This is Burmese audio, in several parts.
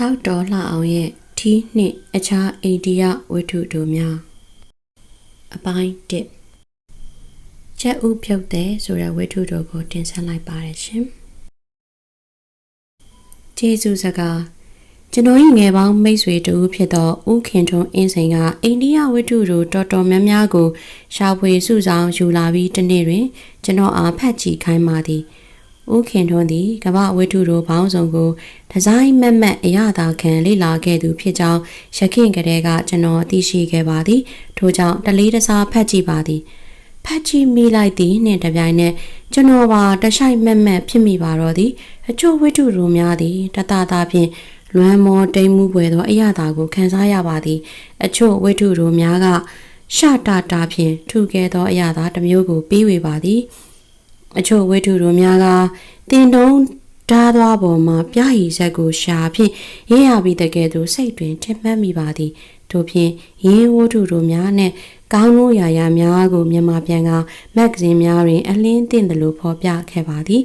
ထောက်တော်လှအောင်ရဲ့ထီးနှင့်အခြားအိန္ဒိယဝတ္ထုတို့များအပိုင်း1ချက်ဥဖြုတ်တဲ့ဆိုတဲ့ဝတ္ထုတို့ကိုတင်ဆက်လိုက်ပါတယ်ရှင်ကျေးဇူးစကားကျွန်တော်၏ငယ်ပေါင်းမိတ်ဆွေတူဖြစ်သောဦးခင်ထွန်းအင်းစိန်ကအိန္ဒိယဝတ္ထုတို့တော်တော်များများကိုရှာဖွေစုဆောင်ယူလာပြီးတနေ့တွင် ကျွန်တော်အားဖတ်ကြည့်ခိုင်းပါသည် ဦးခင်ထွန်းသည်ကမ္ဘာဝတ္ထုတို့ဘောင်းဆောင်ကိုဒီဇိုင်းမက်မက်အရသာခံလေ့လာခဲ့သူဖြစ်ကြောင်းရခင်ကလေးကကျွန်တော်သိရှိခဲ့ပါသည်ထို့ကြောင့်တလေးတစားဖတ်ကြည့်ပါသည်ဖတ်ကြည့်မိလိုက်သည်နှင့်တပြိုင်နက်ကျွန်တော်ပါတဆိုင်မက်မက်ဖြစ်မိပါတော့သည်အချို့ဝတ္ထုတို့များသည်တတတာဖြင့်လွမ်းမောတိမ်မှုပွေသောအရသာကိုခံစားရပါသည် အချို့ဝတ္ထုတို့များကရှတာတာဖြင့်ထူကဲသောအရသာတစ်မျိုးကိုပြီးဝေပါသည် အချို့ဝိထုတို့များကတင်တုံးဓားသွားပေါ်မှာပြာရည်ဆက်ကိုရှာဖြင့်ရေးရပြီးတကယ်သို့စိတ်တွင်ထင်မှတ်မိပါသည်ထို့ဖြင့်ရင်းဝတ္ထုတို့များနှင့်ကောင်းလို့ရာရာများကိုမြန်မာပြန်ကမဂ္ဂဇင်းများတွင် အလင်းတင်တယ်လို့ဖော်ပြခဲ့ပါသည်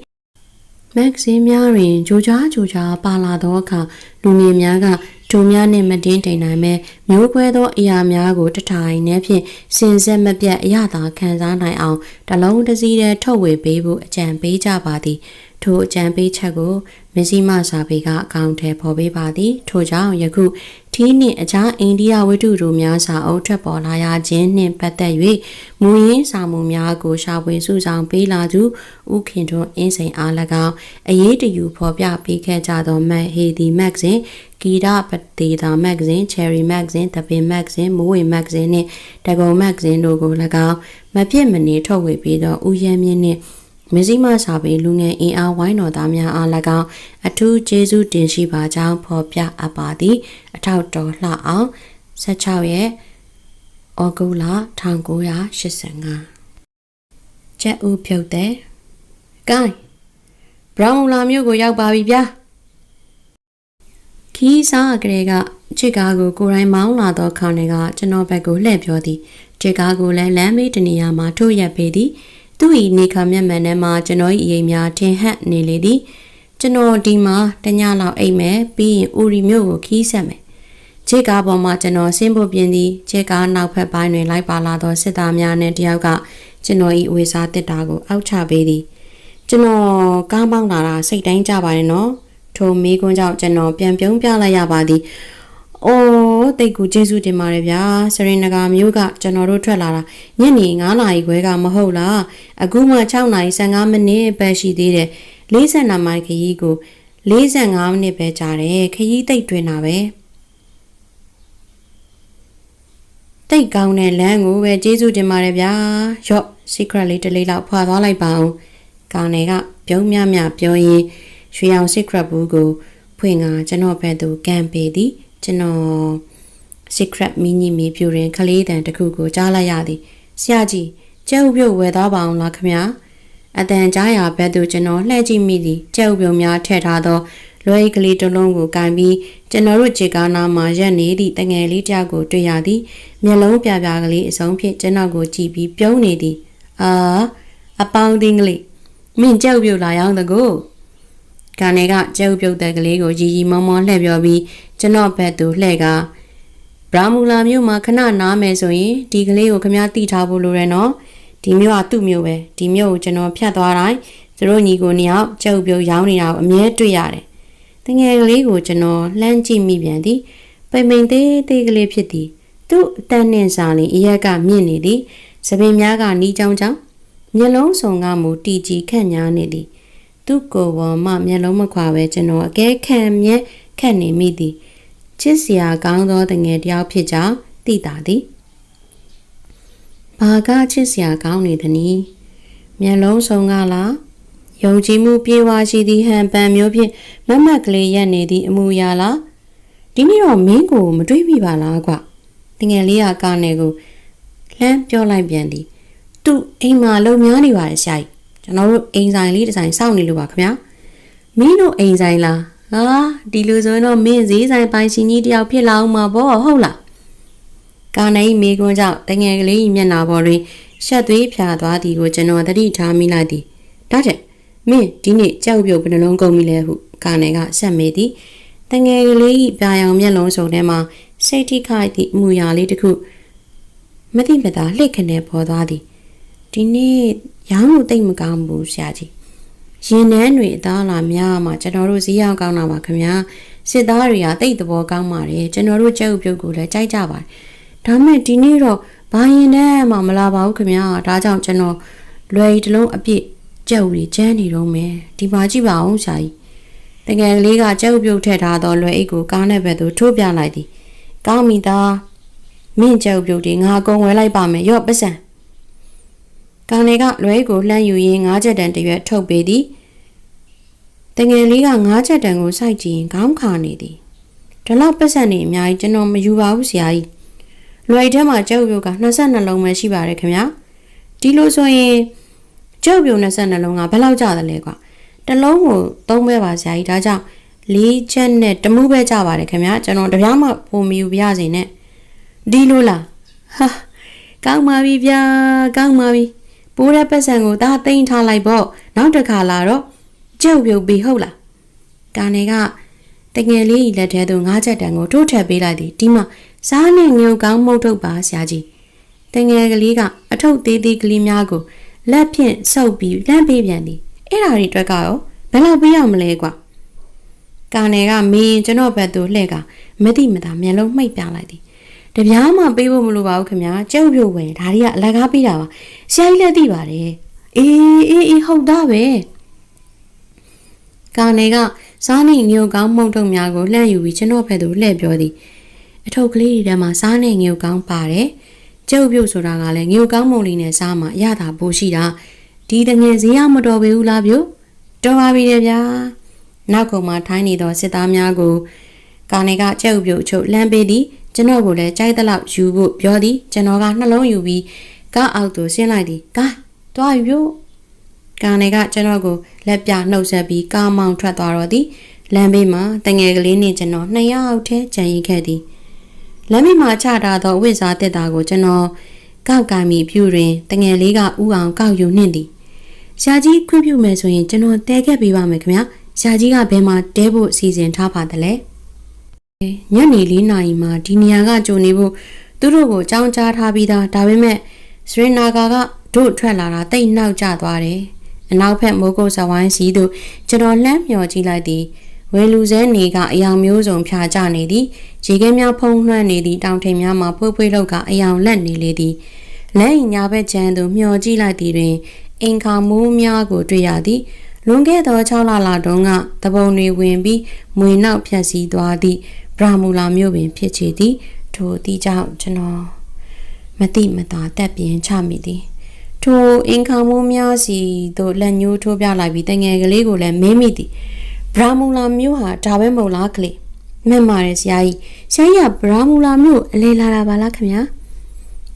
မဂ္ဂဇင်းများတွင်ကြိုကြားကြိုကြားပါလာသောအခါလူငယ်များက ဒုံများနှင့်မတင်းတိမ်နိုင်မဲ့မျိုးခွဲသောအရာများကိုတထိုင်နှင့်ဖြင့်စင်ဆက်မပြတ်အရသာခံစားနိုင်အောင်တလုံးတစ်စည်းတည်းထုတ်ဝေပေးဖို့အကြံပေးကြပါသည် ထိုအကြံပေးချက်ကိုမစ္စည်းမစာပေကအကောင့်ထဲပေါ်ပေးပါသည်ထို့ကြောင့်ယခုထီးနှင့်အခြားအိန္ဒိယဝတ္ထုတို့များစာအုပ်ထွက်ပေါ်လာရခြင်းနှင့်ပတ်သက်၍မူရင်းစာမှုများကိုရှာဖွေစုဆောင်ပေးလာသူဥခင်ထွန်းအင်းစိန်အား၎င်းအရေးတယူဖော်ပြပေးခဲ့ကြသောမတ်ဟေဒီမက်ဂဇင်းဂီရပတေတာမဂ္ဂဇင်း Cherry မဂ္ဂဇင်းတပင်မဂ္ဂဇင်းမိုးဝေမဂ္ဂဇင်းနှင့်တကုံမဂ္ဂဇင်းတို့ကို၎င်းမပြည့်မနေထုတ်ဝေပြီးသောဦးရဲမြင့်နှင့် မဇိမစာပေလူငယ်အင်အားဝိုင်းတော်သားများအား၎င်းအထူးကျေးဇူးတင်ရှိပါကြောင်းဖော်ပြအပ်ပါသည် အထောက်တော်လှအောင်16ရက်ဩဂုတ်လ1985ချက်ဦးဖြုတ်တဲ့ကိုင်းဘရောင်လာမြို့ကိုရောက်ပါပြီဗျာခီးစားကလေးကချစ်ကားကိုကိုယ်တိုင်မောင်းလာသောခေါင်းတွေကကျွန်တော်ဘက်ကိုလှည့်ပြောသည်ချစ်ကားကိုလည်းလမ်းမေးတနေရာမှာထိုးရက်ပေသည် သူ့၏နေခါမျက်မှန်ထဲမှာကျွန်တော်၏အရေးများထင်ဟပ်နေလေသည်ကျွန်တော်ဒီမှာတညလောက်အိပ်မယ်ပြီးရင်ဦးရီမြို့ကိုခီးဆက်မယ်ခြေကားပေါ်မှာကျွန်တော်ဆင်းဖို့ပြင်သည်ခြေကားနောက်ဖက်ပိုင်းတွင်လိုက်ပါလာသောစစ်သားများနှင့်တယောက်ကကျွန်တော်၏ဝေစားတစ်တာကိုအောက်ချပေးသည်ကျွန်တော်ကားပေါင်းလာတာစိတ်တိုင်းကြပါတယ်နော်ထိုမိကွန်းကြောင့်ကျွန်တော်ပြန်ပြုံးပြလိုက်ရပါသည်။ အိုးတိတ်ကူကျေးဇူးတင်ပါတယ်ဗျာ။စရင်နဂါမျိုးကကျွန်တော်တို့ထွက်လာတာညနေ9နာရီခွဲကမဟုတ်လား။အခုမှ6နာရီ15မိနစ်ပဲရှိသေးတယ်။40မိုင်ခရီးကို45မိနစ်ပဲကြာတယ်။ခရီးတိတ်တွင်တာပဲ။တိတ်ကောင်းတဲ့လမ်းကိုပဲကျေးဇူးတင်ပါတယ်ဗျာ။ရော့ secret လေးတစ်လေးလောက်ဖွာသွားလိုက်ပါအောင်။ကောင်တွေကပြုံးမြမြပြောရင်းရွှေအောင် secret ဘူးကိုဖွင့်ကကျွန်တော်ဘက်သို့ကန်ပေးသည် ကျွန်တော် secret မီနီမီပြူရင်ကလေးတန်တစ်ခုကိုကြားလိုက်ရသည်ဆရာကြီးကျဲဥပြုတ်ဝယ်သားပါအောင်လားခမညာအတန်ကြားရဘက်သို့ကျွန်တော်လှည့်ကြည့်မိသည်ကျဲဥပြုတ်များထည့်ထားသောလွယ်ကလေးတစ်လုံးကိုကန်ပြီးကျွန်တော်တို့ခြေကားနားမှာရက်နေသည့်တငယ်လေးတယောက်ကိုတွေ့ရသည်မျက်လုံးပြပြကလေးအစုံဖြင့်ကျွန်တော်ကိုကြည့်ပြီးပြုံးနေသည်အာအပေါင်းတင်းကလေးမင်းကျဲဥပြုတ်လာရောက်တကူ ကနေကကျဲဥပြုတ်တဲ့ကလေးကိုရီရီမောမောလှည့်ပြောပြီးကျွန်တော်ဘက်သို့လှည့်ကဘရာမူလာမြို့မှာခဏနားမယ်ဆိုရင်ဒီကလေးကိုခမည်းတိထားဖို့လိုရနော်ဒီမြို့ကသူ့မြို့ပဲဒီမြို့ကိုကျွန်တော်ဖြတ်သွားတိုင်းသူတို့ညီကိုနှစ်ယောက်ကျဲဥပြုတ်ရောင်းနေတာကိုအမြဲတွေ့ရတယ်တငယ်ကလေးကိုကျွန်တော်လှမ်းကြည့်မိပြန်သည်ပိန်ပိန်သေးသေးကလေးဖြစ်သည်သူ့အတန်းနှင့်စာလင်အရက်ကမြင့်နေသည်သပင်များကနီးချောင်းချောင်းမျက်လုံးစုံကမူတီကြီးခန့်ညားနေသည် သူ့ကိုယ်ပေါ်မှမျက်လုံးမခွာပဲကျွန်တော်အကဲခံမြဲခက်နေမိသည်ချစ်စရာကောင်းသောတငယ်တယောက်ဖြစ်ကြောင်းသိတာသည်ဘာကချစ်စရာကောင်းနေသနည်းမျက်လုံးစုံကလားယုံကြည်မှုပြေဝရှိသည့်ဟန်ပန်မျိုးဖြင့်မမတ်ကလေးရက်နေသည့်အမူအရာလားဒီနေ့တော့မင်းကိုမတွေးမိပါလားကွတငယ်လေးကကားနယ်ကိုလှမ်းပြောလိုက်ပြန်သည်သူ့အိမ်မှာလုံများနေပါတယ်ဆရာကြီး ကျွန်တော်တို့အိမ်ဆိုင်လေးတစ်ဆိုင်စောင့်နေလို့ပါခင်ဗျာမင်းတို့အိမ်ဆိုင်လားဟာဒီလိုဆိုရင်တော့မင်းဈေးဆိုင်ပိုင်ရှင်ကြီးတယောက်ဖြစ်လာအောင်မှာပေါ့ဟုတ်လားကာနိုင်မေကွန်းကြောင့်တငယ်ကလေးမျက်နှာပေါ်တွင်ရှက်သွေးဖြာသွားသည်ကိုကျွန်တော်သတိထားမိလိုက်သည်ဒါချက်မင်းဒီနေ့ကြောက်ပြုတ်ဘယ်နှလုံးကုန်ပြီလဲဟုကာနိုင်ကဆက်မေးသည်တတငယ်ကလေးဤပြာရောင်မျက်လုံးစုံထဲမှာစိတ်ထိခိုက်သည့်အမူအရာလေးတစ်ခုမတိမတာလှိတ်ခနဲပေါ်သွားသည် ဒီနေ့ရောင်းလို့တိတ်မကောင်းဘူးဆရာကြီးရင်နှန်းတွေအသားလာများမှာကျွန်တော်တို့ဈေးရောက်ကောင်းတာပါခင်ဗျာစစ်သားတွေကတိတ်သဘောကောင်းပါတယ်ကျွန်တော်တို့ကြက်ဥပြုတ်ကိုလည်းကြိုက်ကြပါတယ်ဒါမဲ့ဒီနေ့တော့ဘာရင်နှန်းမှမလာပါဘူးခင်ဗျာဒါကြောင့်ကျွန်တော်လွယ်ရီတစ်လုံးအပြည့်ကြက်ဥတွေကျန်းနေတော့မယ်ဒီပါကြည့်ပါအောင်ဆရာကြီးတကယ်လေးကကြက်ဥပြုတ်ထည့်ထားတော့လွယ်အိတ်ကိုကားနဲ့ဘက်သို့ထိုးပြလိုက်သည်ကောင်းပြီသားမင်းကြက်ဥပြုတ်တွေငါအကုန်ဝယ်လိုက်ပါမယ်ရော့ပစံ ကောင်လေးကလွယ်အိတ်ကိုလှမ်းယူရင်းငါးချက်တန်တရွက်ထုတ်ပေးသည်တငယ်လေးကငါးချက်တန်ကိုစိုက်ကြည့်ရင်ခေါင်းခါနေသည်ဒီလောက်ပတ်စံနေအများကြီးကျွန်တော်မယူပါဘူးဆရာကြီးလွယ်ထဲမှာကြက်ဥပြုတ်က22လုံးပဲရှိပါတယ်ခင်ဗျာဒီလိုဆိုရင်ကြက်ဥပြုတ်22လုံးကဘယ်လောက်ကျသလဲကွာတစ်လုံးကိုသုံးပဲပါဆရာကြီးဒါကြောင့်လေးချက်နဲ့တမှုပဲကြပါတယ်ခင်ဗျာကျွန်တော်တပြားမှပုံမယူပြရစေနဲ့ဒီလိုလားဟာကောင်းပါပြီဗျာကောင်းပါပြီ ပိုးတဲ့ပတ်စံကိုဒါသိမ်းထားလိုက်ပေါ့နောက်တစ်ခါလာတော့ကြက်ပြုတ်ပြီဟုတ်လားကာနေကတငယ်လေးလက်ထဲသို့ငါးချက်တန်ကိုထိုးထည့်ပေးလိုက်သည်ဒီမှာစားနဲ့ငုံကောင်းမှုတ်ထုတ်ပါဆရာကြီးတငယ်ကလေးကအထုပ်သေးသေးကလေးများကိုလက်ဖြင့်ဆုပ်ပြီးလမ်းပေးပြန်သည်အဲ့ဓာတွေအတွက်ကရောဘယ်လောက်ပေးရမလဲကွာကာနယ်ကမင်းကျွန်တော်ဘက်သို့လှည့်ကမတိမတာမျက်လုံးမှိတ်ပြလိုက်သည် တပြားမှပေးဖို့မလိုပါဘူးခင်ဗျာကျုပ်ပြုတ်ဝင်ဒါတွေကအလကားပေးတာပါဆရာကြီးလည်းသိပါတယ်အေးအေးအေးဟုတ်သားပဲကာနယ်ကစားနေငုံကောင်းမှုန့်ထုံများကိုလှမ်းယူပြီးကျွန်တော်ဘက်သို့လှည့်ပြောသည်အထုပ်ကလေးတွေထဲမှာစားနေငုံကောင်းပါတယ်ကျုပ်ပြုတ်ဆိုတာကလည်းငုံကောင်းမုံလေးနဲ့စားမှရတာပိုရှိတာဒီတငယ်ဈေးရမတော်ပေဘူးလားပြုတ်တော်ပါပြီလေဗျာနောက်ကောင်မှထိုင်းနေသောစစ်သားများကိုကာနေကကြက်ဥပြုတ်အချုပ်လှမ်းပေးသည် ကျွန်တော်ကိုလည်းကြိုက်တဲ့လောက်ယူဖို့ပြောသည်ကျွန်တော်ကနှလုံးယူပြီးကားအောက်သို့ဆင်းလိုက်သည်ကားတွားယူကာနေကကျွန်တော်ကိုလက်ပြနှုတ်ဆက်ပြီးကားမောင်းထွက်သွားတော့သည်လမ်းဘေးမှာတငယ်ကလေးနဲ့ကျွန်တော်နှစ်ယောက်တည်းကြံရင်ခဲ့သည်လမ်းဘေးမှာချထားသောဝိဇာတက်တာကိုကျွန်တော်ကောက်ကင်မိဖြူတွင်တငယ်လေးကဥအောင်ကောက်ယူနှင့်သည်ရှာကြီးခွင့်ပြုမယ်ဆိုရင်ကျွန်တော်တဲခဲ့ပေးပါမယ်ခင်ဗျာရှာကြီးကဘယ်မှာတဲဖို့အစီအစဉ်ထားပါသလဲ ညနေ၄နာရီမှာဒီနေရာကကြုံနေဖို့သူတို့ကိုကြောင်းကြားထားပြီးသားဒါပေမဲ့စရနာဂါကတို့ထွက်လာတာတိတ်နှောက်ကျသွားတယ်အနောက်ဘက်မိုးကုတ်ဇဝိုင်းစီသို့ကျွန်တော်လှမ်းမျောကြည့်လိုက်သည်ဝဲလူစဲနေကအယောင်မျိုးစုံဖြာကျနေသည်ရေခဲများဖုံးလွှမ်းနေသည့်တောင်ထိပ်များမှာဖွေးဖွေးလောက်ကအယောင်လက်နေလေသည်လက်အိမ်ညာဘက်ကျန်းသို့မျောကြည့်လိုက်သည်တွင်အင်ခါမိုးများကိုတွေ့ရသည်လွန်ခဲ့သော6လလာတုန်းကတပုံတွေဝင်ပြီးမွေနောက်ဖြတ်စည်းသွားသည့် ဘရာမူလာမြို့ပင်ဖြစ်ချေသည်ထိုအသည့်ကြောင့်ကျွန်တော်မတိမတာတက်ပြင်းချမိသည်ထိုအင်ခါမိုးများစီသို့လက်ညှိုးထိုးပြလိုက်ပြီးတငယ်ကလေးကိုလည်းမင်းမိသည်ဘရာမူလာမြို့ဟာဒါပဲမဟုတ်လားကလေးမှန်ပါတယ်ဆရာကြီးဆရာကြီးကဘရာမူလာမြို့အလဲလာတာပါလားခင်ဗျာ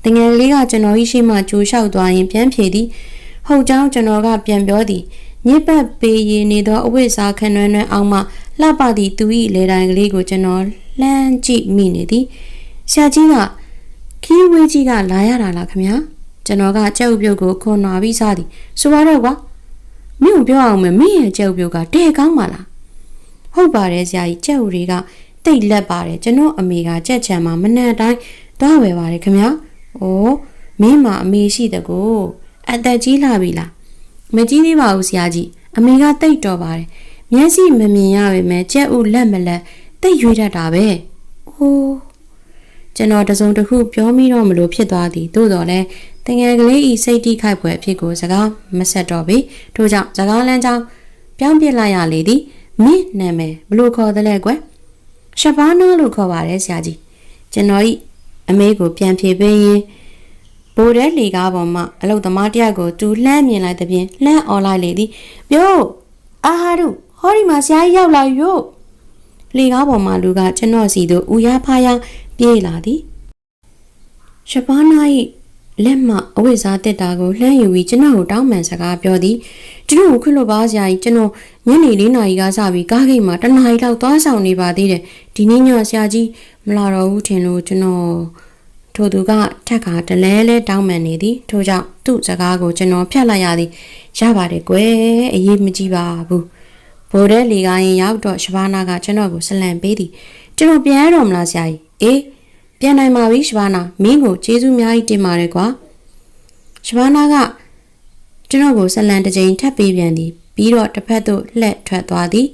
တငယ်လေးကကျွန်တော်ရှိမှကြိုလျှောက်သွားရင်ပြန်ဖြေသည်ဟုတ်ကြောင်းကျွန်တော်ကပြန်ပြောသည်ညစ်ပတ်ပေးရနေသောအဝိစားခနွမ်းနွမ်းအောင်မှ လှပသည့်သူ၏လေတိုင်ကလေးကိုကျွန်တော်လှမ်းကြည့်မိနေသည်ဆရာကြီးကခီးဝေးကြီးကလာရတာလားခင်ဗျာကျွန်တော်ကကြက်ဥပြုတ်ကိုခွန်နာပြီးစားသည်ဆိုပါတော့ကွာမင်းပြောအောင်မယ်မင်းရဲ့ကြက်ဥပြုတ်ကတဲကောင်းပါလားဟုတ်ပါတယ်ဆရာကြီးကြက်ဥတွေကတိတ်လက်ပါတယ်ကျွန်တော်အမေကကြက်ချံမှာမနှံတိုင်းသွားဝယ်ပါတယ်ခင်ဗျာ။အိုးမင်းမအမေရှိတကူအသက်ကြီးလာပြီလားမကြီးသေးပါဘူးဆရာကြီးအမေကတိတ်တော်ပါတယ် မျက်စိမမြင်ရပေမဲ့ကြက်ဥလက်မလက်တိတ်ရွေးတတ်တာပဲ။အိုးကျွန်တော်တစုံတစ်ခုပြောမိတော့မလို့ဖြစ်သွားသည်သို့တော်လည်းတငယ်ကလေးဤစိတ်တိခိုက်ဖွယ်အဖြစ်ကိုစကားမဆက်တော့ပေထို့ကြောင့်စကားလမ်းကြောင်းပြောင်းပြလိုက်ရလေသည်မင်းနာမည်ဘလို့ခေါ်သလဲကွယ်ရှဘာနာလို့ခေါ်ပါတယ်ဆရာကြီးကျွန်တော်ဤအမေကိုပြန်ဖြေပေးရင်ဘိုးတဲ့လေကားပေါ်မှာအလုတ်သမားတယောက်ကိုတူလှမ်းမြင်လိုက်တဲ့ပြင်လှမ်းអော်လိုက်လေသည်ပြောအာဟာရု ဟောဒီမှာဆရာကြီးရောက်လာရောလေကားပေါ်မှာလူကကျွန်တော်စီသို့ဦးရဖားရပြေးလာသည်ရှဘာနာ၏လက်မအဝိဇ္ဇာတက်တာကိုလှမ်းယူပြီးကျွန်တော်ကိုတောင်းပန်စကားပြောသည်ကျွန်တော်ကိုခွင့်လို့ပါဆရာကြီးကျွန်တော်ညနေ၄နာရီကစပြီးကားဂိတ်မှာတနားရီလောက်သွားဆောင်နေပါသေးတယ်ဒီနေ့ညဆရာကြီးမလာတော့ဘူးထင်လို့ကျွန်တော်ထိုသူကထက်ကတလဲလဲတောင်းပန်နေသည်ထို့ကြောင့်သူ့စကားကိုကျွန်တော်ဖြတ်လိုက်ရသည်ရပါတယ်ကွယ်အရေးမကြီးပါဘူး ဘိုးတဲ့လီကရင်ရောက်တော့ရှဘာနာကကျွန်တော်ကိုဆလန်ပေးသည်ကျွန်တော်ပြန်ရတော့မလားဆရာကြီးအေးပြန်နိုင်ပါပြီရှဘာနာမင်းကိုကျေးဇူးအများကြီးတင်ပါတယ်ကွာရှဘာနာကကျွန်တော်ကိုဆလန်တစ်ကြိမ်ထပ်ပေးပြန်သည်ပြီးတော့တစ်ဖက်သို့လှည့်ထွက်သွားသည်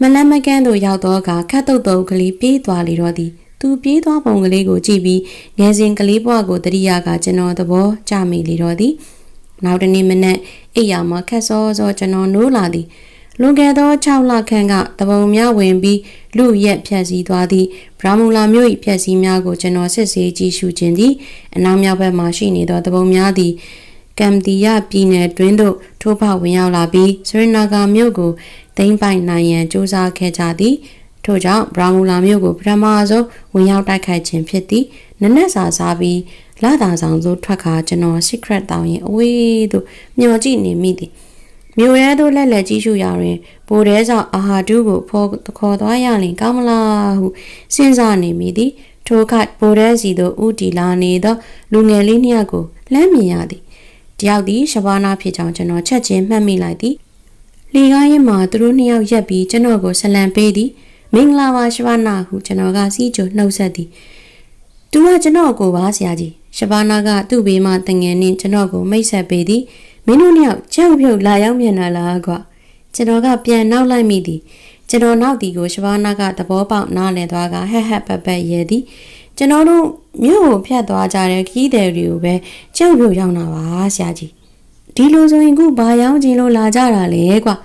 မလန်းမကန်းသို့ရောက်တော့ကခတ်တုတ်တုတ်ကလေးပြေးသွားလေတော့သည်သူပြေးသွားပုံကလေးကိုကြည့်ပြီးငယ်စဉ်ကလေးဘဝကိုတတိယကကျွန်တော်သဘောကျမိလေတော့သည်နောက်တနေ့မနက်အိယာမှာခက်စောစောကျွန်တော်နိုးလာသည် လွန်ခဲ့သော6လခန့်ကတပုံများဝင်ပြီးလူရက်ဖြတ်စည်းသွားသည့်ဘရာမူလာမြို့၏ဖြတ်စည်းများကိုကျွန်တော်စစ်ဆေးကြည့်ရှုခြင်းသည်အနောက်မြောက်ဘက်မှရှိနေသောတပုံများသည်ကမ်တီယာပြည်နယ်တွင်းသို့ထိုးဖောက်ဝင်ရောက်လာပြီးစရနာဂါမြို့ကိုသိမ်းပိုက်နိုင်ရန်စ조사ခဲ့ကြသည်ထို့ကြောင့်ဘရာမူလာမြို့ကိုပထမဆုံးဝင်ရောက်တိုက်ခိုက်ခြင်းဖြစ်သည်နနက်စာစားပြီးလာတာဆောင်သို့ထွက်ခါကျွန်တော် secret တောင်းရင်အဝေးသို့မျောကြည့်နေမိသည် မြို့ရဲသို့လက်လက်ကြီးရှုရာတွင်ဘိုတဲဆောင်အာဟာဒုကိုဖော်ခေါ်သွားရလင်ကောင်းမလားဟုစဉ်းစားနေမိသည်ထိုအခါဘိုတဲစီသို့ဥတီလာနေသောလူငယ်လေးနှစ်ယောက်ကိုလှမ်းမြင်ရသည်တယောက်သည်ရှဘာနာဖြစ်ကြောင်းကျွန်တော်ချက်ချင်းမှတ်မိလိုက်သည်လီကားရင်မှာသူတို့နှစ်ယောက်ရက်ပြီးကျွန်တော်ကိုဆလံပေးသည်မင်္ဂလာပါရှဘာနာဟုကျွန်တော်ကစီးကြိုနှုတ်ဆက်သည်သူကကျွန်တော်ကိုပါဆရာကြီးရှဘာနာကသူ့ဘေးမှာတငယ်နှင်းကျွန်တော်ကိုမိတ်ဆက်ပေးသည် မင်းတို့နှစ်ယောက်ကြောက်ဖြုတ်လာရောက်မြန်လာလားကွာကျွန်တော်ကပြန်နောက်လိုက်မိသည်ကျွန်တော်နောက်ဒီကိုရှဘာနာကသဘောပေါက်နားလည်သွားကဟက်ဟက်ပက်ပက်ရဲသည်ကျွန်တော်တို့မြို့ကိုဖျက်သွားကြတဲ့ခီးတယ်တွေကိုပဲကြောက်ဖြုတ်ရောက်လာပါဆရာကြီးဒီလိုဆိုရင်ခုဘာရောက်ခြင်းလို့လာကြတာလဲကွာ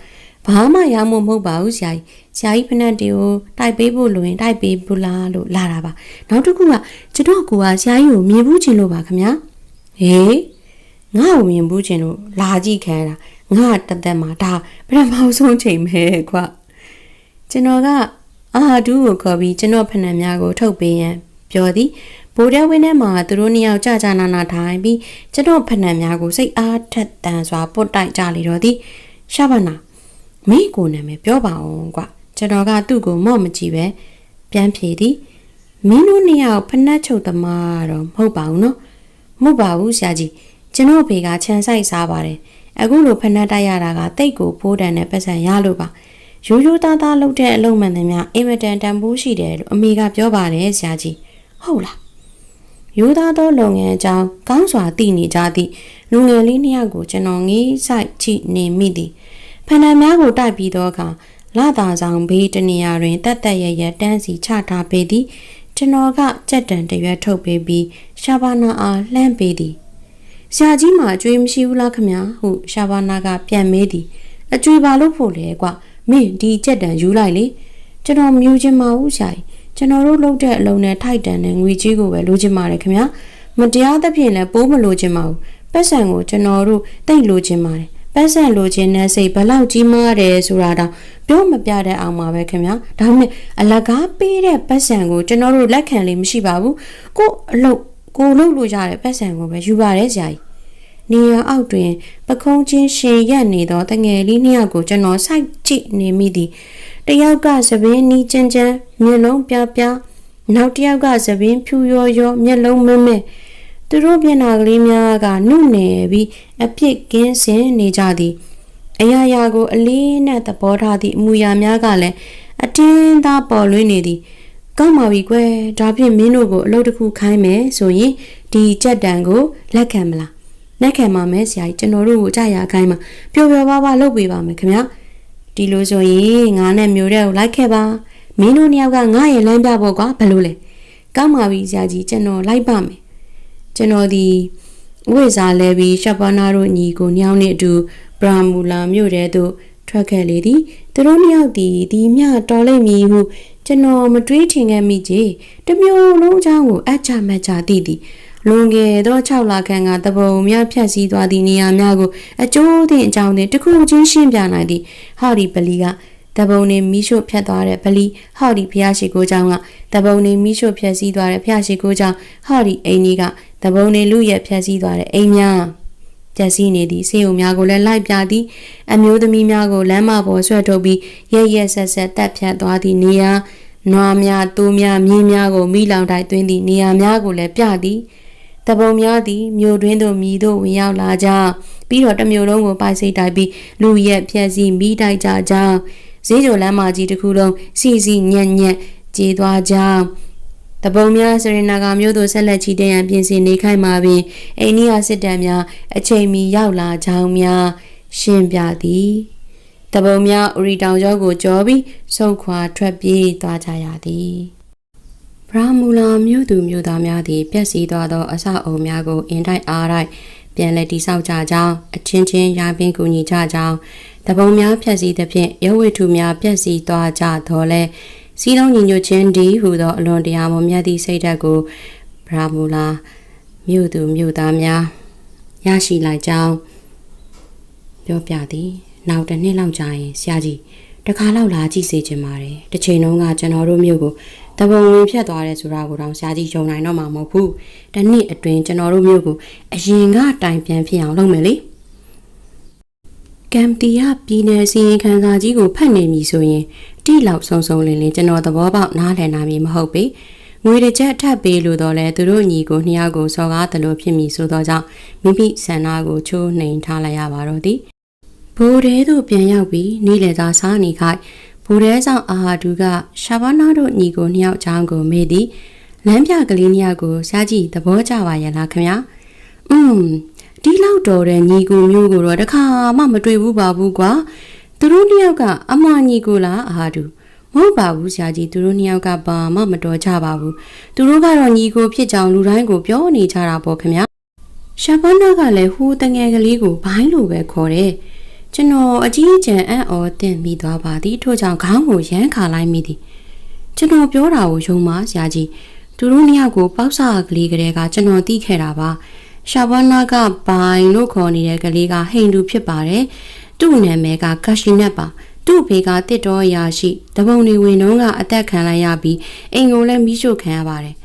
ဘာမှရမို့မဟုတ်ပါဘူးဆရာကြီးဆရာကြီးဖနက်တွေကိုတိုက်ပေးဖို့လိုရင်တိုက်ပေးဘူးလားလို့လာတာပါနောက်တစ်ခုကကျွန်တော်ကူကဆရာကြီးကိုမြင်ဘူးခြင်းလို့ပါခင်ဗျာဟေး ငါ့ကိုမြင်ဘူးခြင်းလို့လာကြည့်ခံတာငါတသက်မှာဒါပထမဆုံးချိန်ပဲကွာကျွန်တော်ကအာဒူးကိုခေါ်ပြီးကျွန်တော်ဖနက်များကိုထုတ်ပေးရန်ပြောသည်ဘိုးတဲ့ဝင်းထဲမှာသူတို့နှစ်ယောက်ကြာကြာနာနာထိုင်ပြီးကျွန်တော်ဖနက်များကိုစိတ်အားထက်တန်စွာပုတ်တိုက်ကြလေတော့သည်ရှာပါနာမင်းကိုနာမည်ပြောပါအောင်ကွာကျွန်တော်ကသူ့ကိုမော့မကြည့်ပဲပြန်ဖြေသည်မင်းတို့နှစ်ယောက်ဖနက်ချုပ်သမားတော့မဟုတ်ပါဘူးနော်မဟုတ်ပါဘူးဆရာကြီး ကျွန်တော်ဖေကခြံဆိုင်စားပါတယ်အခုလိုဖနက်တိုက်ရတာကတိတ်ကိုဖိုးတန်နဲ့ပတ်စံရလို့ပါရိုးရိုးသားသားလုပ်တဲ့အလုပ်မှန်သမျှအင်မတန်တန်ဖိုးရှိတယ်လို့အမေကပြောပါတယ်ဆရာကြီးဟုတ်လားရိုးသားသောလုပ်ငန်းအကြောင်းကောင်းစွာသိနေကြသည့်လူငယ်လေးနှစ်ယောက်ကိုကျွန်တော်ငေးဆိုင်ကြည့်နေမိသည်ဖန်နံများကိုတိုက်ပြီးတော့ကလာသာဆောင်ဘေးတနေရာတွင်တက်တက်ရရတန်းစီချထားပေးသည်ကျွန်တော်ကကြက်တံတရွက်ထုတ်ပေးပြီးရှာဘာနာအားလှမ်းပေးသည်ဆ ရာကြီးမှာအကျွေးမရှိဘူးလားခမဟုရှာဘာနာကပြန်မေးသည်အကျွေးပါလို့ဖို့လဲကွမင်းဒီကြက်တံယူလိုက်လေကျွန်တော်မြူချင်ပါဘူးဆရာကြီးကျွန်တော်တို့လုပ်တဲ့အလုံးနဲ့ထိုက်တန်တဲ့ငွေကြီးကိုပဲလိုချင်ပါတယ်ခင်ဗျာမတရားသဖြင့်လည်းပိုးမလိုချင်ပါဘူးပတ်စံကိုကျွန်တော်တို့တိတ်လိုချင်ပါတယ်ပတ်စံလိုချင်တဲ့စိတ်ဘလောက်ကြီးမားတယ်ဆိုတာတော့ပြောမပြတဲ့အောင်ပါပဲခင်ဗျာဒါပေမဲ့အလကားပေးတဲ့ပတ်စံကိုကျွန်တော်တို့လက်ခံလေးမရှိပါဘူးကိုအလုပ်ကိုလုပ်လို့ရတဲ့ပတ်စံကိုပဲယူပါတယ်ဆရာကြီး နေရအောက်တွင် ပခုံးချင်းရှင်ရက်နေသောတငယ်လေးနှစ်ယောက်ကိုကျွန်တော်စိုက်ကြည့်နေမိသည်တယောက်ကသပင်းနီးကျန်းကျန်းမျက်လုံးပြပြနောက်တစ်ယောက်ကသပင်းဖြူရောရောမျက်လုံးမဲမဲသူတို့မျက်နှာကလေးများကနုနယ်ပြီးအပြစ်ကင်းစင်နေကြသည်အရာရာကိုအလေးနဲ့သဘောထားသည့်အမူအရာများကလည်းအတင်းသားပေါ်လွင်နေသည်ကောင်းပါပြီကွယ်ဒါဖြင့်မင်းတို့ကိုအလုပ်တစ်ခုခိုင်းမယ်ဆိုရင်ဒီကြက်တံကိုလက်ခံမလား လက်ခံပါမယ်ဆရာကြီးကျွန်တော်တို့ကိုကြာရခိုင်းမှာပျော်ပျော်ပါပါလုပ်ပေးပါမယ်ခင်ဗျာဒီလိုဆိုရင်ငါနဲ့မျိုးတဲ့ကိုလိုက်ခဲ့ပါမင်းတို့နှစ်ယောက်ကငါရဲ့လမ်းပြဖို့ကွာဘယ်လိုလဲကောင်းပါပြီဆရာကြီးကျွန်တော်လိုက်ပါမယ်ကျွန်တော်ဒီဝိဇာလဲပြီးရှပ်ပါနာတို့ညီကိုညောင်းနေအတူဘရာမူလာမြို့တဲသို့ထွက်ခဲ့လေသည်သူတို့နှစ်ယောက်ဒီဒီမြတော်လိမ့်မည်ဟုကျွန်တော်မတွေးထင်ခဲ့မိကြတမျိုးလုံးချောင်းကိုအချမချသိသည် လွန်ခဲ့သော6လခန့်ကတပုံများဖြတ်စည်းသွားသည့်နေရာများကိုအကျိုးသည့်အကြောင်းသည့်တစ်ခုချင်းရှင်းပြနိုင်သည်ဟောဒီပလီကတပုံနေမိရှုဖြတ်သွားတဲ့ပလီဟောဒီဖျားရှိကိုเจ้าကတပုံနေမိရှုဖြတ်စည်းသွားတဲ့ဖျားရှိကိုเจ้าဟောဒီအိမ်ကြီးကတပုံနေလူရဲ့ဖြတ်စည်းသွားတဲ့အိမ်များကျက်စီနေသည့်စေုံများကိုလည်းလိုက်ပြသည်အမျိုးသမီးများကိုလမ်းမပေါ်ဆွဲထုတ်ပြီးရဲရဲဆက်ဆက်တက်ဖြတ်သွားသည့်နေရာနွားများတူးများမြင်းများကိုမိလောင်တိုက်သွင်းသည့်နေရာများကိုလည်းပြသည် တပုံများသည်မြို့တွင်းသို့မြည်သို့ဝင်ရောက်လာကြပြီးတော့တစ်မြို့လုံးကိုပိုက်စိတ်တိုက်ပြီးလူရက်ဖြက်စီမိတိုက်ကြကြောင်းဈေးကျော်လမ်းမကြီးတစ်ခုလုံးစီစီညံ့ညံ့ကြေးသွားကြောင်းတပုံများစရင်နာဂါမြို့သို့ဆက်လက်ချီတဲ့ရန်ပြင်ဆင်နေခိုင်မှာပင်အိန္ဒိယစစ်တပ်များအချိန်မီရောက်လာကြောင်းများရှင်းပြသည်တပုံများဥရီတောင်ကျောကိုကြောပြီးဆုတ်ခွာထွက်ပြေးသွားကြရသည်ဗ ရာမူလာမြို့သူမြို့သားများသည်ပျက်စီးသွားသောအဆောက်အအုံများကိုအင်တိုက်အားတိုက်ပြန်လည်တည်ဆောက်ကြကြောင်းအချင်းချင်းရာပင်ကူညီကြကြောင်းတပုံများဖြက်စီးသဖြင့်ရုပ်ဝတ္ထုများပျက်စီးသွားကြတော့လဲစီးလုံးညီညွတ်ခြင်းဒီဟူသောအလွန်တရာမမြတ်သည့်စိတ်ဓာတ်ကိုဗရာမူလာမြို့သူမြို့သားများရရှိလိုက်ကြောင်းပြောပြသည် နောက်တစ်နှစ်လောက်ကြာရင်ဆရာကြီးတစ်ခါလောက်လာကြည့်စေချင်ပါတယ်တစ်ချိန်လုံးကကျွန်တော်တို့မြို့ကို တပုံဝင်ဖြတ်သွားတယ်ဆိုတာကိုတော့ဆရာကြီးယုံနိုင်တော့မှာမဟုတ်ဘူး။တနှစ်အတွင်းကျွန်တော်တို့မျိုးကိုအရင်ကတိုင်ပြန်ဖြစ်အောင်လုပ်မယ်လေ။ကမ်တီယာပြည်နယ်စီရင်ခံစာကြီးကိုဖတ်နေပြီဆိုရင်တိလောက်ဆုံဆုံလင်းလင်းကျွန်တော်သဘောပေါက်နားလည်နိုင်မည်မဟုတ်ပေ။ငွေတစ်ချက်အထပ်ပေးလို့တော့လဲသူတို့ညီကိုနှစ်ယောက်ကိုစော်ကားတယ်လို့ဖြစ်မိဆိုတော့ကြောင့်မိမိဆန္ဒကိုချိုးနှိမ်ထားလိုက်ရပါတော့သည်။ဘိုးတဲသို့ပြန်ရောက်ပြီးနေလေသာစားနေခိုက် ဗိုလ်ရဲဆောင်အာဟာဒူကရှာဘာနာတို့ညီကိုနှစ်ယောက်ချောင်းကိုမေးသည်လမ်းပြကလေးနှစ်ယောက်ကိုစားကြည့်သဘောကျပါရဲ့လားခင်ဗျာอืมဒီလောက်တော်တဲ့ညီကိုမျိုးကိုတော့တခါမှမတွေ့ဘူးပါဘူးကွာသူတို့နှစ်ယောက်ကအမညီကိုလားအာဟာဒူမဟုတ်ပါဘူးဆရာကြီးသူတို့နှစ်ယောက်ကဘာမှမတော်ကြပါဘူးသူတို့ကတော့ညီကိုဖြစ်ကြောင်လူတိုင်းကိုပြောနေကြတာပေါ့ခင်ဗျာရှာဘာနာကလည်းဟိုးတငယ်ကလေးကိုဘိုင်းလိုပဲခေါ်တယ် ကျွန်တော်အကြီးအကျယ်အံ့ဩတင်မိသွားပါသည်ထို့ကြောင့်ခေါင်းကိုရမ်းခါလိုက်မိသည်ကျွန်တော်ပြောတာကိုယုံပါဆရာကြီးသူတို့နှစ်ယောက်ကိုပေါက်စာကလေးကလေးကကျွန်တော်သိခဲ့တာပါရှာဘနာကဘိုင်လို့ခေါ်နေတဲ့ကလေးကဟိန္ဒူဖြစ်ပါတယ်သူ့နာမည်ကကာရှိနတ်ပါသူ့ဖေကတစ်တော်ရာရှိတပုံတွေဝင်တော့ကအသက်ခံလိုက်ရပြီးအိမ်ကိုလည်းမိရှို့ခံရပါတယ်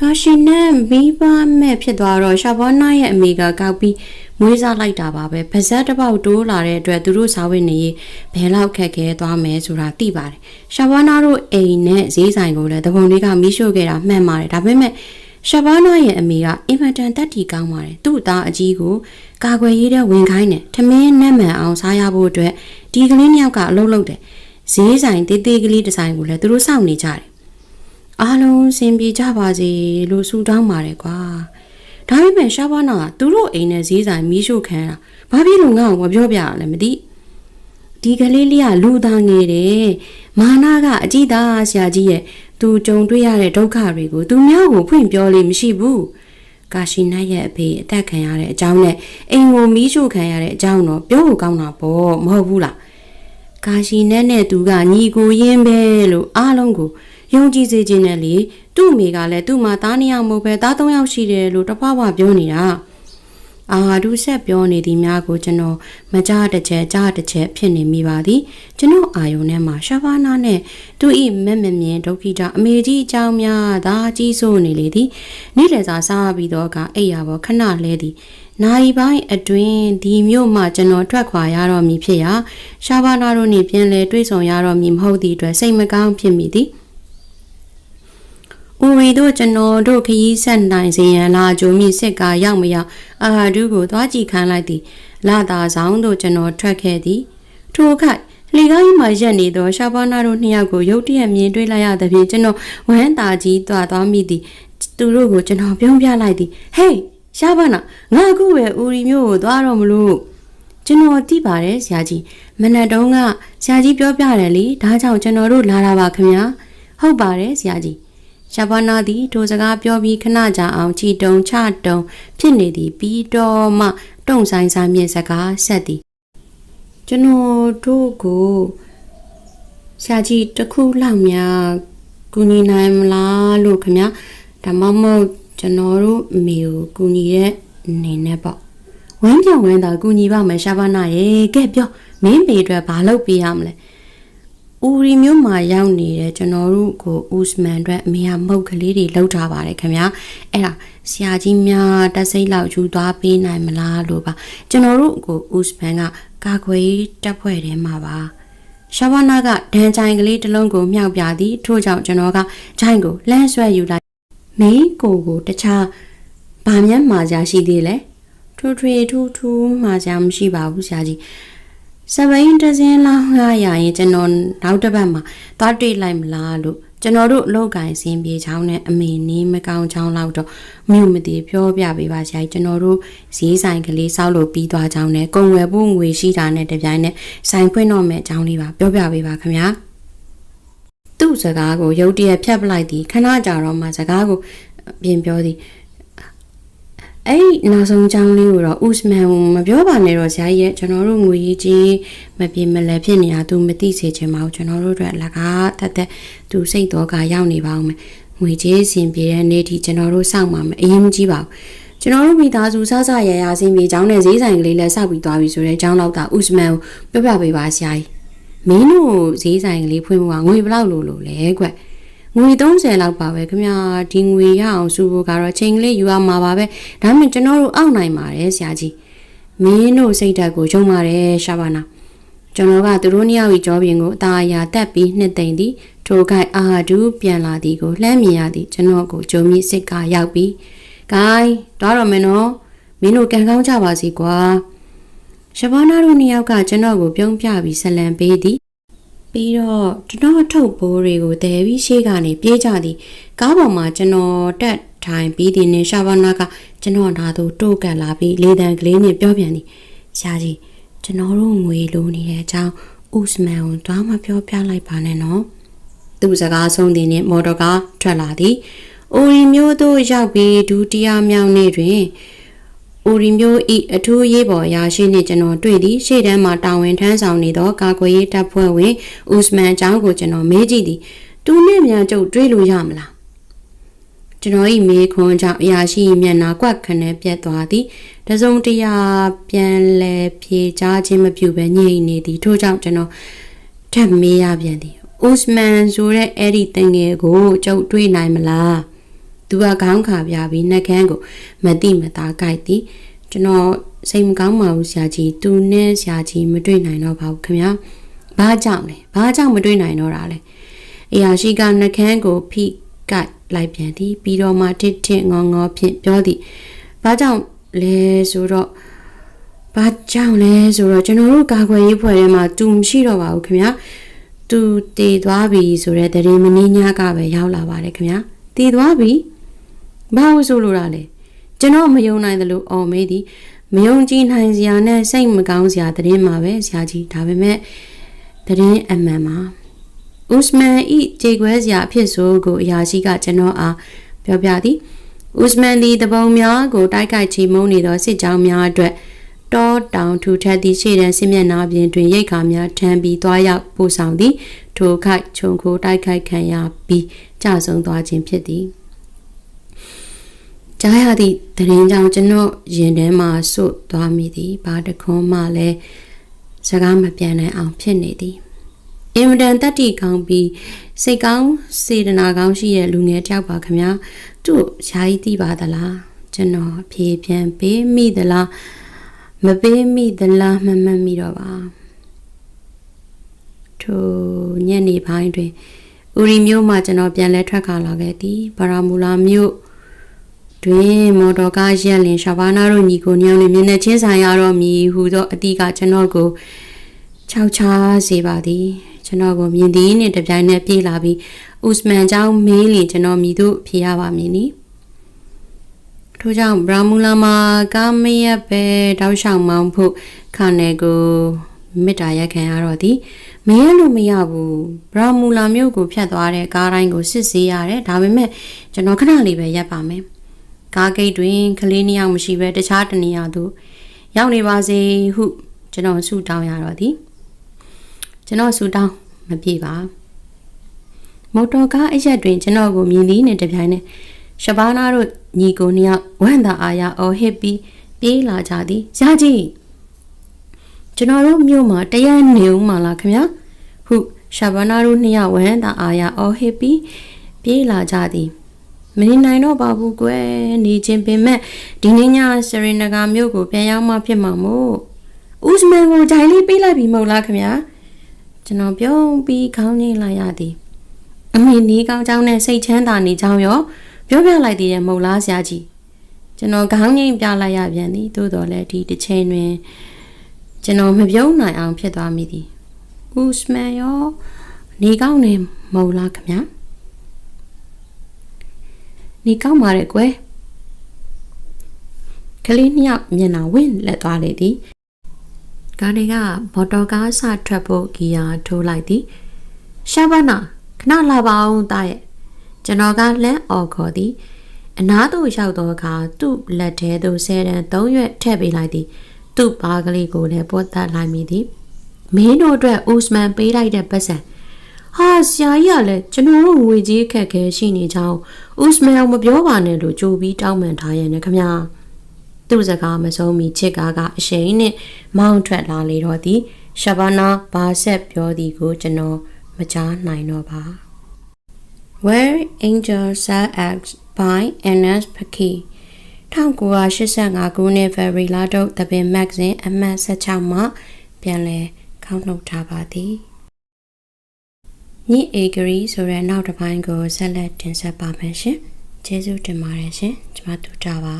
ကာရှိနတ်မိဘမဲ့ဖြစ်သွားတော့ရှာဘောနာရဲ့အမေကကောက်ပြီး မွေးစားလိုက်တာပါပဲဗဇက်တစ်ပေါက်တိုးလာတဲ့အတွက်သူတို့စားဝတ်နေရေးဘယ်လောက်ခက်ခဲသွားမယ်ဆိုတာသိပါတယ်ရှာဘောနာတို့အိမ်နဲ့ဈေးဆိုင်ကိုလည်းတပုံတွေကမိရှို့ခဲ့တာမှန်ပါတယ်ဒါပေမဲ့ရှာဘာနာရဲ့အမေကအင်မတန်တက်တီကောင်းပါတယ်သူ့သားအကြီးကိုကာကွယ်ရေးတဲ့ဝင်ခိုင်းတယ်ထမင်းနဲ့မှန်အောင်စားရဖို့အတွက်ဒီကလေးနှစ်ယောက်ကအလုပ်လုပ်တယ်ဈေးဆိုင်တေးသေးကလေးတစ်ဆိုင်ကိုလည်းသူတို့စောင့်နေကြတယ်အားလုံးစင်ပြေကြပါစေလို့ဆုတောင်းပါတယ်ကွာ ဒါပေမဲ့ရှာဘာနာကသူတို့အိမ်နဲ့ဈေးဆိုင်မီးရှို့ခံတာဘာဖြစ်လို့ငါ့ကိုမပြောပြရလဲမသိဒီကလေးလေးကလူသားငယ်တယ်မာနာကအကြည့်သားဆရာကြီးရဲ့သူကြုံတွေ့ရတဲ့ဒုက္ခတွေကိုသူများကိုဖွင့်ပြောလို့မရှိဘူးကာရှိနတ်ရဲ့အဖေအသက်ခံရတဲ့အကြောင်းနဲ့အိမ်ကိုမီးရှို့ခံရတဲ့အကြောင်းတော့ပြောဖို့ကောင်းတာပေါ့မဟုတ်ဘူးလားကာရှိနတ်နဲ့သူကညီကိုရင်းပဲလို့အားလုံးကိုယုံကြည်စေခြင်းနဲ့လေ သူ့အမေကလည်းသူ့မှာသားနှစ်ယောက်မဟုတ်ပဲသားသုံးယောက်ရှိတယ်လို့တဖွာဖွာပြောနေတာအာဒုဆက်ပြောနေသည်များကိုကျွန်တော်မကြားတစ်ချက်ကြားတစ်ချက်ဖြစ်နေမိပါသည်ကျွန်တော်အာယုန်ထဲမှာရှာဘာနာနဲ့သူဤမက်မမြင်ဒုက္ခိတအမေကြီးအကြောင်းများသာကြီးစိုးနေလေသည်နေ့လည်စာစားပြီးတော့ကအိယာဘောခဏလဲသည်နိုင်ပိုင်းအတွင်းဒီမြို့မှကျွန်တော်ထွက်ခွာရတော့မည်ဖြစ်ရာရှာဘာနာတို့နှင့်ပြန်လဲတွေ့ဆုံရတော့မည်မဟုတ်သည့်အတွက်စိတ်မကောင်းဖြစ်မိသည် ဦးရီတို့ကျွန်တော်တို့ခရီးဆက်နိုင်စေရန်လာကြိုမိစစ်ကာရောက်မရောက်အာဟာဒုကိုသွားကြည့်ခံလိုက်သည်လာသာဆောင်တို့ကျွန်တော်ထွက်ခဲ့သည်ထိုအခါလေကားကြီးမှာရက်နေသောရှာဘာနာတို့နှစ်ယောက်ကိုရုတ်တရက်မြင်တွေ့လိုက်ရသဖြင့်ကျွန်တော်ဝမ်းသာကြီးသွားသွားမိသည်သူတို့ကိုကျွန်တော်ပြုံးပြလိုက်သည်ဟေးရှာဘာနာငါအခုပဲဦးရီမျိုးကိုသွားတော့မလို့ကျွန်တော်သိပါတယ်ဆရာကြီးမနက်တုန်းကဆရာကြီးပြောပြတယ်လေဒါကြောင့်ကျွန်တော်တို့လာတာပါခင်ဗျာဟုတ်ပါတယ်ဆရာကြီး ရှာဘာနာသည်ထိုစကားပြောပြီးခဏကြာအောင်ချီတုံချတုံဖြစ်နေသည်ပြီးတော့မှတုံဆိုင်ဆိုင်မြင့်စကားဆက်သည်ကျွန်တော်တို့ကိုဆရာကြီးတစ်ခုလောက်များကူညီနိုင်မလားလို့ခင်ဗျာဒါမှမဟုတ်ကျွန်တော်တို့အမေကိုကူညီတဲ့အနေနဲ့ပေါ့ဝမ်းပြောင်ဝမ်းသာကူညီပါမယ်ရှာဘာနာရေကဲပြောမင်းပေအတွက်ဘာလုပ်ပေးရမလဲ ဦးရီမျိုးမှာရောက်နေတဲ့ကျွန်တော်တို့ကိုဦးစမန်အတွက်အမေကမုတ်ကလေးတွေလှုပ်ထားပါတယ်ခင်ဗျာအဲ့ဒါဆရာကြီးများတက်စိတ်လောက်ယူသွားပေးနိုင်မလားလို့ပါကျွန်တော်တို့ကိုဦးစမန်ကကာကွယ်တပ်ဖွဲ့ထဲမှာပါရှာဝနာကဒန်ချိုင်ကလေးတစ်လုံးကိုမြှောက်ပြသည်ထို့ကြောင့်ကျွန်တော်ကချိုင်ကိုလှမ်းဆွဲယူလိုက်မင်းကိုကိုတခြားဘာမှမှာကြရှိသေးလဲထူထွေထူးထူးမှာကြမရှိပါဘူးဆရာကြီး စပိန်တစ်စင်းလောက်ငှားရရင်ကျွန်တော်နောက်တစ်ပတ်မှာသွားတွေ့လိုက်မလားလို့ကျွန်တော်တို့အလောက်ကင်စင်းပြေချောင်းနဲ့အမေနီးမကောင်းချောင်းလောက်တော့မြို့မတည်ပြောပြပေးပါဆရာကြီးကျွန်တော်တို့ဈေးဆိုင်ကလေးစောက်လို့ပြီးသွားချောင်းနဲ့ကုံဝယ်ဖို့ငွေရှိတာနဲ့တပြိုင်နက်ဆိုင်ဖွင့်တော့မယ်အကြောင်းလေးပါပြောပြပေးပါခင်ဗျာသူ့စကားကိုရုတ်တရက်ဖြတ်ပလိုက်သည်ခဏကြာတော့မှစကားကိုပြင်ပြောသည် အဲ့ဒီနောက်ဆုံးကြောင်းလေးကိုတော့ဥစမန်မပြောပါနဲ့တော့ဆရာကြီးရဲ့ကျွန်တော်တို့ငွေကြီးကြီးမပြေမလဲဖြစ်နေတာသူမသိစေချင်ပါဘူးကျွန်တော်တို့အတွက်လကားတက်တက်သူစိတ်တော့ကရောက်နေပါအောင်မယ်ငွေကြီးစင်ပြေတဲ့နေ့ထိကျွန်တော်တို့စောင့်ပါမယ်အရင်မကြည့်ပါဘူးကျွန်တော်တို့မိသားစုဆဆရရစင်ပြေကျောင်းနဲ့ဈေးဆိုင်ကလေးလည်းစောက်ပြီးသွားပြီဆိုတော့ကျောင်းလောက်ကဥစမန်ကိုပြောပြပေးပါဆရာကြီးမင်းတို့ဈေးဆိုင်ကလေးဖွင့်ဖို့ကငွေဘယ်လောက်လို့လို့လဲကွ ငွေ30လောက်ပါပဲခင်ဗျာဒီငွေရအောင်စုဖို့ကတော့ချိန်ကလေးယူရမှာပါပဲဒါမှမဟုတ်ကျွန်တော်တို့အောက်နိုင်ပါတယ်ဆရာကြီးမင်းတို့စိတ်ဓာတ်ကိုယုံပါတယ်ရှာပါနာကျွန်တော်ကသူတို့နှစ်ယောက်ဤကြောပြင်ကိုအသာအရာတက်ပြီးနှစ်သိမ့်သည်ထိုခိုက်အာဒူးပြန်လာသည်ကိုလှမ်းမြင်ရသည်ကျွန်တော်ကိုဂျုံမိစစ်ကရောက်ပြီးဂိုင်းတော့တော့မင်းတို့မင်းတို့ကံကောင်းကြပါစီကွာရှဘာနာတို့နှစ်ယောက်ကကျွန်တော်ကိုပြုံးပြပြီးဆက်လံပေးသည် ပြီးတော့ကျွန်တော်ထုတ်ဘိုးတွေကိုတဲပြီးရှေ့ကနေပြေးကြသည်ကားပေါ်မှာကျွန်တော်တက်ထိုင်ပြီးသည်နဲ့ရှာဘာနာကကျွန်တော်ဓာတ်တို့တိုးကပ်လာပြီးလေတံကလေးနဲ့ပြောပြန်သည်ရှားကြီးကျွန်တော်တို့ငွေလိုနေတဲ့အကြောင်းဥစမန်ကိုတွားမပြောပြလိုက်ပါနဲ့နော်သူ့စကားဆုံးသည်နဲ့မော်တော်ကားထွက်လာသည်အိုရီမျိုးတို့ရောက်ပြီးဒုတိယမြောက်နေ့တွင် အိုရီမျိုးဤအထူးရေးပေါ်အရာရှိနှင့်ကျွန်တော်တွေ့သည်ရှေ့တန်းမှာတာဝန်ထမ်းဆောင်နေသောကာကွယ်ရေးတပ်ဖွဲ့ဝင်ဥစမန်အကြောင်းကိုကျွန်တော်မေးကြည့်သည်သူနဲ့မြန်ကျုပ်တွေ့လို့ရမလားကျွန်တော်ဤမေးခွန်းကြောင့်အရာရှိမျက်နှာကွက်ခနဲ့ပြတ်သွားသည်တစုံတရာပြန်လဲဖြေချခြင်းမပြုဘဲညှိနေသည်ထို့ကြောင့်ကျွန်တော်ထပ်မေးရပြန်သည်ဥစမန်ဆိုတဲ့အဲ့ဒီတငယ်ကိုကျုပ်တွေ့နိုင်မလား သူကခေါင်းခါပြပြီးနှက်ကန်းကိုမတိမသားကြိုက်သည်ကျွန်တော်စိတ်မကောင်းပါဘူးဆရာကြီးသူနဲ့ဆရာကြီးမတွေ့နိုင်တော့ပါဘူးခင်ဗျာဘာကြောင့်လဲဘာကြောင့်မတွေ့နိုင်တော့တာလဲအရာရှိကနှကန်းကိုဖိကတ်လိုက်ပြန်သည်ပြီးတော့မှတစ်တစ်ငေါငေါဖြင့်ပြောသည်ဘာကြောင့်လဲဆိုတော့ဘာကြောင့်လဲဆိုတော့ကျွန်တော်တို့ကာကွယ်ရေးဖွဲ့ထဲမှာသူမရှိတော့ပါဘူးခင်ဗျာသူတည်သွားပြီဆိုတဲ့တရင်မင်းညာကပဲရောက်လာပါတယ်ခင်ဗျာတည်သွားပြီ ဘာလို့ဆိုလိုတာလဲကျွန်တော်မယုံနိုင်တယ်လို့အော်မေးသည်မယုံကြည်နိုင်စရာနဲ့စိတ်မကောင်းစရာတရင်မှာပဲဆရာကြီးဒါပေမဲ့တရင်အမှန်မှာဥစမန်ဤခြေခွဲစရာအဖြစ်ဆိုကိုအရာရှိကကျွန်တော်အားပြောပြသည်ဥစမန်ဒီတပုံများကိုတိုက်ခိုက်ချီမုန်းနေသောစစ်ကြောင်းများအတွက်တောတောင်ထူထပ်သည့်ရှေ့တန်းစစ်မျက်နှာပြင်တွင်ရိတ်ခါများထမ်းပြီးသွားရောက်ပို့ဆောင်သည်ထိုခိုက်ခြုံခိုတိုက်ခိုက်ခံရပြီးကြဆုံးသွားခြင်းဖြစ်သည် ကြားရသည့်တရင်ကြောင့်ကျွန်တော်ရင်ထဲမှာစွတ်သွားမိသည်ဘာတခွန်းမှလည်းစကားမပြန်နိုင်အောင်ဖြစ်နေသည်အင်မတန်တက်တီကောင်းပြီးစိတ်ကောင်းစေတနာကောင်းရှိတဲ့လူငယ်တယောက်ပါခင်ဗျာသူ့ရှားကြီးသိပါသလားကျွန်တော်ဖြေပြန်ပေးမိသလားမပေးမိသလားမမှတ်မိတော့ပါထိုညနေပိုင်းတွင်ဥရီမျိုးမှကျွန်တော်ပြန်လဲထွက်ခါလာခဲ့သည်ဗရာမူလာမျိုး တွင်မော်တော်ကားရက်လင်ရှာဘာနာတို့ညီကိုညောင်းနဲ့မျက်နှာချင်းဆိုင်ရတော့မည်ဟူသောအတီးကကျွန်တော်ကိုခြောက်ချားစေပါသည်ကျွန်တော်ကိုမြင်သည်နှင့်တပြိုင်နက်ပြေးလာပြီးဥစမန်ကျောင်းမေးလင်ကျွန်တော်မြည်သို့ဖြေရပါမည်နီထို့ကြောင့်ဘရာမူလာမှာကာမယက်ပဲတောက်လျှောက်မောင်းဖို့ခါနယ်ကိုမေတ္တာရက်ခံရတော့သည်မရလို့မရဘူးဘရာမူလာမြို့ကိုဖြတ်သွားတဲ့ကားတိုင်းကိုစစ်ဆေးရတယ်ဒါပေမဲ့ကျွန်တော်ခဏလေးပဲရပ်ပါမယ် ကားဂိတ်တွင်ကလေးနှစ်ယောက်မရှိပဲတခြားတနေရာသို့ရောက်နေပါစေဟု ကျွန်တော်ဆုတောင်းရတော့သည်ကျွန်တော်ဆူတောင်းမပြေပါမော်တော်ကားအရက်တွင်ကျွန်တော်ကိုမြင်သည်နှင့်တပြိုင်နက်ရှဘာနာတို့ညီကိုနှစ်ယောက်ဝမ်းသာအားရအော်ဟစ်ပြီးပြေးလာကြသည်ရကြီးကျွန်တော်တို့မြို့မှာတရက်နေဦးမှာလားခင်ဗျာဟုရှဘာနာတို့နှစ်ယောက်ဝမ်းသာအားရအော်ဟစ်ပြီးပြေးလာကြသည် မနေနိုင်တော့ပါဘူးကွယ်နေချင်းပင်မဲ့ဒီနေ့ညစရင်နဂါမြို့ကိုပြန်ရောက်မှဖြစ်မှာမို့ဥစမန်ကိုဒိုင်လေးပေးလိုက်ပြီမဟုတ်လားခင်ဗျာကျွန်တော်ပြုံးပြီးခေါင်းငိမ့်လိုက်ရသည်အမေနေကောင်းကြောင်းနဲ့စိတ်ချမ်းသာနေကြောင်းရောပြောပြလိုက်သေးတယ်မဟုတ်လားဆရာကြီးကျွန်တော်ခေါင်းငိမ့်ပြလိုက်ရပြန်သည်သို့တော်လည်းဒီတစ်ချိန်တွင်ကျွန်တော်မပြုံးနိုင်အောင်ဖြစ်သွားမိသည်ဥစမန်ရောနေကောင်းနေမဟုတ်လားခင်ဗျာ နေကောင်းပါရဲ့ကွယ်ကလေးနှစ်ယောက်မျက်နှာဝင့်လက်သွားလေသည်ကားတွေကမော်တော်ကားစထွက်ဖို့ဂီယာထိုးလိုက်သည်ရှာဘာနာခဏလာပါအောင်တာရဲ့ကျွန်တော်ကလမ်းအော်ခေါ်သည်အနားသို့ရောက်သောအခါသူ့လက်ထဲသို့ဆဲတန်းသုံးရွက်ထည့်ပေးလိုက်သည် သူ့ပါးကလေးကိုလည်းပို့တတ်လိုက်မိသည်မင်းတို့အတွက်ဦးစမန်ပေးလိုက်တဲ့ပတ်စံ ဟာဆရာကြီးကလည်းကျွန်တော်တို့ငွေကြီးအခက်ခဲရှိနေကြောင်းဦးစမန်အောင်မပြောပါနဲ့လို့ကြိုပြီးတောင်းပန်ထားရဲ့နဲ့ခမညာသူ့စကားမဆုံးမီချစ်ကားကအရှိန်နဲ့မောင်းထွက်လာလေတော့သည်ရှဘာနာဘာဆက်ပြောသည်ကိုကျွန်တော်မကြားနိုင်တော့ပါ Where Angels Are Acts by Ernest Paki 1985ခုနှစ် February လထုတ်သပင်မဂ္ဂဇင်းအမှတ်16မှာပြန်လည်ခေါင်းနှုတ်ထားပါသည် ညစ်အေဂရီဆိုတဲ့နောက်တစ်ပိုင်းကိုဆက်လက်တင်ဆက်ပါမယ်ရှင်ကျေးဇူးတင်ပါတယ်ရှင်ကျွန်မတို့တာပါ